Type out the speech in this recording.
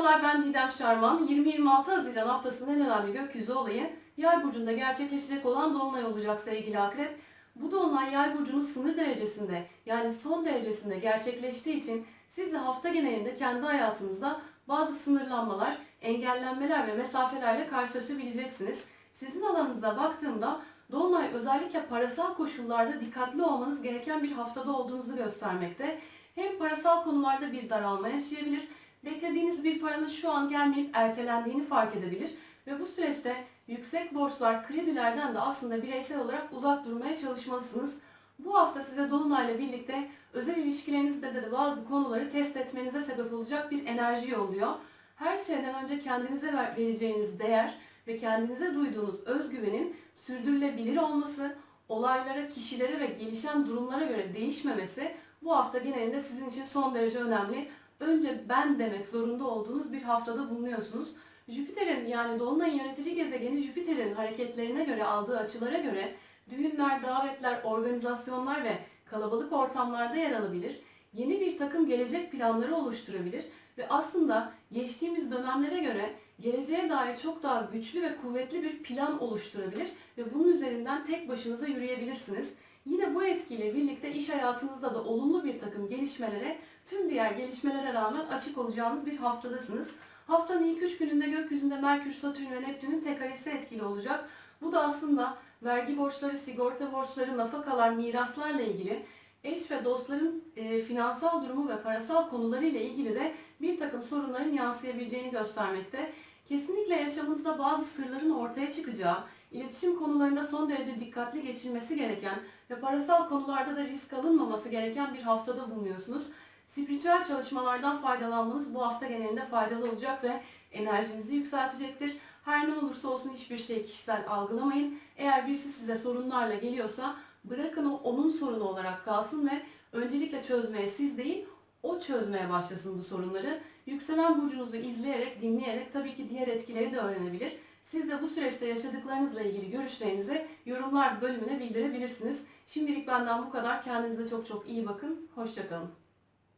Merhabalar ben Didem Şarman. 20-26 Haziran haftasının en önemli gökyüzü olayı Yay burcunda gerçekleşecek olan dolunay olacak sevgili akrep. Bu dolunay Yay burcunun sınır derecesinde yani son derecesinde gerçekleştiği için siz de hafta genelinde kendi hayatınızda bazı sınırlanmalar, engellenmeler ve mesafelerle karşılaşabileceksiniz. Sizin alanınıza baktığımda Dolunay özellikle parasal koşullarda dikkatli olmanız gereken bir haftada olduğunuzu göstermekte. Hem parasal konularda bir daralma yaşayabilir, beklediğiniz bir paranın şu an gelmeyip ertelendiğini fark edebilir ve bu süreçte yüksek borçlar, kredilerden de aslında bireysel olarak uzak durmaya çalışmalısınız. Bu hafta size Dolunay'la birlikte özel ilişkilerinizde de bazı konuları test etmenize sebep olacak bir enerji yolluyor. Her şeyden önce kendinize ver- vereceğiniz değer ve kendinize duyduğunuz özgüvenin sürdürülebilir olması, olaylara, kişilere ve gelişen durumlara göre değişmemesi bu hafta genelinde sizin için son derece önemli. Önce ben demek zorunda olduğunuz bir haftada bulunuyorsunuz. Jüpiter'in yani Dolunay'ın yönetici gezegeni Jüpiter'in hareketlerine göre aldığı açılara göre düğünler, davetler, organizasyonlar ve kalabalık ortamlarda yer alabilir. Yeni bir takım gelecek planları oluşturabilir ve aslında geçtiğimiz dönemlere göre geleceğe dair çok daha güçlü ve kuvvetli bir plan oluşturabilir ve bunun üzerinden tek başınıza yürüyebilirsiniz. Yine bu etkiyle birlikte iş hayatınızda da olumlu bir takım gelişmelere, tüm diğer gelişmelere rağmen açık olacağınız bir haftadasınız. Haftanın ilk üç gününde gökyüzünde Merkür, Satürn ve Neptün'ün tek karesi etkili olacak. Bu da aslında vergi borçları, sigorta borçları, nafakalar, miraslarla ilgili eş ve dostların e, finansal durumu ve parasal konularıyla ilgili de bir takım sorunların yansıyabileceğini göstermekte. Kesinlikle yaşamınızda bazı sırların ortaya çıkacağı, iletişim konularında son derece dikkatli geçilmesi gereken ve parasal konularda da risk alınmaması gereken bir haftada bulunuyorsunuz. Spiritüel çalışmalardan faydalanmanız bu hafta genelinde faydalı olacak ve enerjinizi yükseltecektir. Her ne olursa olsun hiçbir şeyi kişisel algılamayın. Eğer birisi size sorunlarla geliyorsa bırakın o onun sorunu olarak kalsın ve öncelikle çözmeye siz değil o çözmeye başlasın bu sorunları. Yükselen burcunuzu izleyerek, dinleyerek tabii ki diğer etkileri de öğrenebilir. Siz de bu süreçte yaşadıklarınızla ilgili görüşlerinizi yorumlar bölümüne bildirebilirsiniz. Şimdilik benden bu kadar. Kendinize çok çok iyi bakın. Hoşçakalın.